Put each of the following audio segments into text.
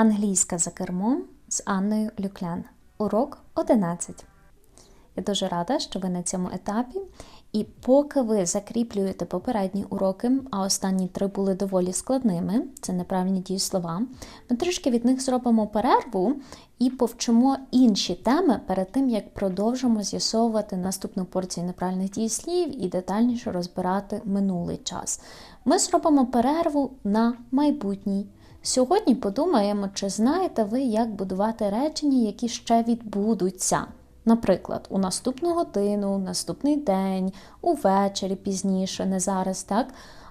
Англійська за кермом з Анною Люклян. Урок 11. Я дуже рада, що ви на цьому етапі. І поки ви закріплюєте попередні уроки, а останні три були доволі складними, це неправильні дієслова, ми трішки від них зробимо перерву і повчимо інші теми перед тим, як продовжимо з'ясовувати наступну порцію неправильних дієслів і детальніше розбирати минулий час. Ми зробимо перерву на майбутній. Сьогодні подумаємо, чи знаєте ви, як будувати речення, які ще відбудуться. Наприклад, у наступну годину, наступний день, увечері пізніше, не зараз, так?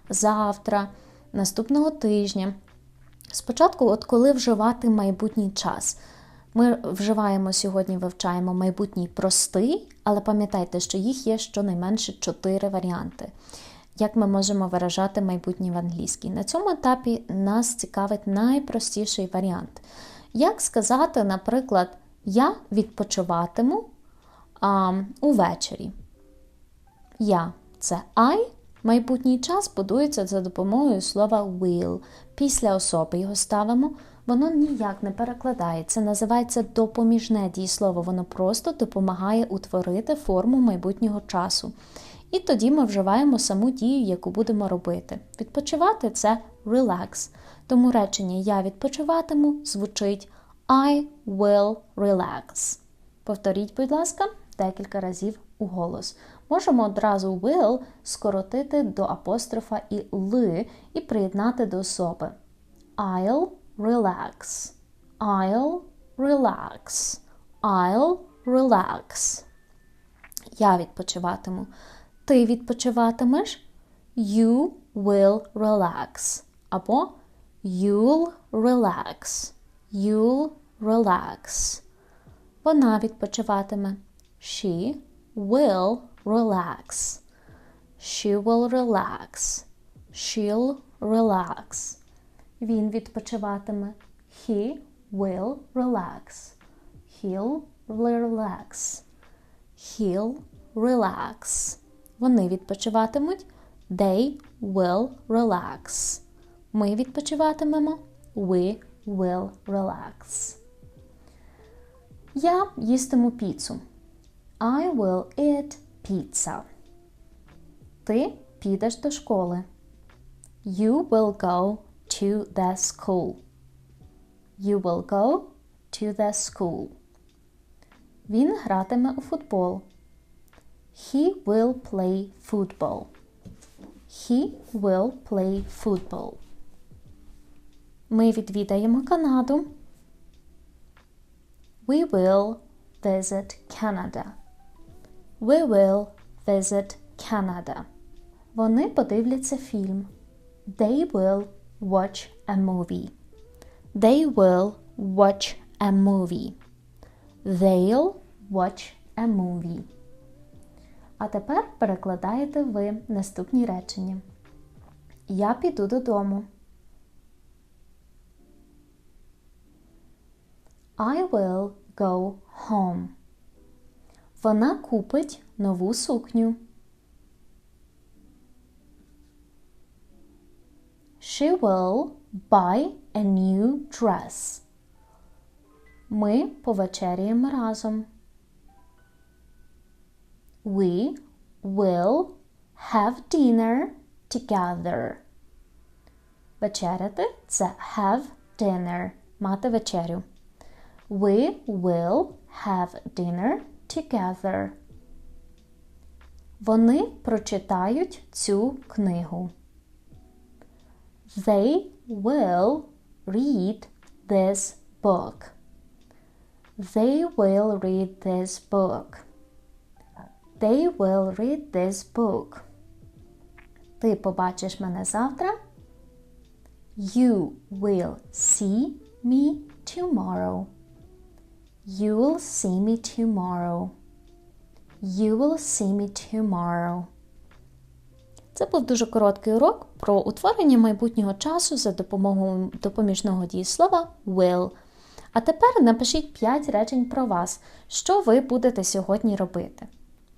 Завтра, наступного тижня. Спочатку, от коли вживати майбутній час. Ми вживаємо сьогодні, вивчаємо майбутній простий, але пам'ятайте, що їх є щонайменше чотири варіанти. Як ми можемо виражати майбутнє в англійській? На цьому етапі нас цікавить найпростіший варіант. Як сказати, наприклад, я відпочиватиму а, увечері. Я це I. Майбутній час будується за допомогою слова will. Після особи його ставимо. Воно ніяк не перекладається, називається допоміжне дієслово. Воно просто допомагає утворити форму майбутнього часу. І тоді ми вживаємо саму дію, яку будемо робити. Відпочивати це relax. Тому речення Я відпочиватиму звучить I will relax. Повторіть, будь ласка, декілька разів у голос. Можемо одразу will скоротити до апострофа і ли і приєднати до особи. I'll relax. I'll relax. I'll relax. Я відпочиватиму. Ти відпочиватимеш. You will relax. Або You'll relax. You'll relax. Вона відпочиватиме. She will relax. She will relax. She'll relax. Він відпочиватиме. He will relax. He'll relax. He'll relax. Вони відпочиватимуть. They will relax. Ми відпочиватимемо. We will relax. Я їстиму піцу. I will eat pizza. Ти підеш до школи. You will go to the school. You will go to the school. Він гратиме у футбол. He will play football. He will play football. Ми відвідаємо Канаду. We will visit Canada. We will visit Canada. Вони подивляться фільм. They will watch a movie. They will watch a movie. They'll watch a movie. А тепер перекладаєте ви наступні речення. Я піду додому. I will go home. Вона купить нову сукню. She will buy a new dress. Ми повечеряємо разом. We will have dinner together. Вечеряти це have dinner. Мати вечерю. We will have dinner together. Вони прочитають цю книгу. They will read this book. They will read this book. They will read this book. Ти побачиш мене завтра. You will see me tomorrow. You will see me tomorrow. You will see me tomorrow. Це був дуже короткий урок про утворення майбутнього часу за допомогою допоміжного дієслова will. А тепер напишіть 5 речень про вас, що ви будете сьогодні робити.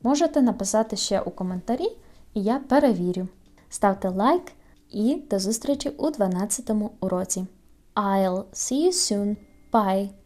Можете написати ще у коментарі, і я перевірю. Ставте лайк і до зустрічі у 12 уроці. I'll see you soon. Bye.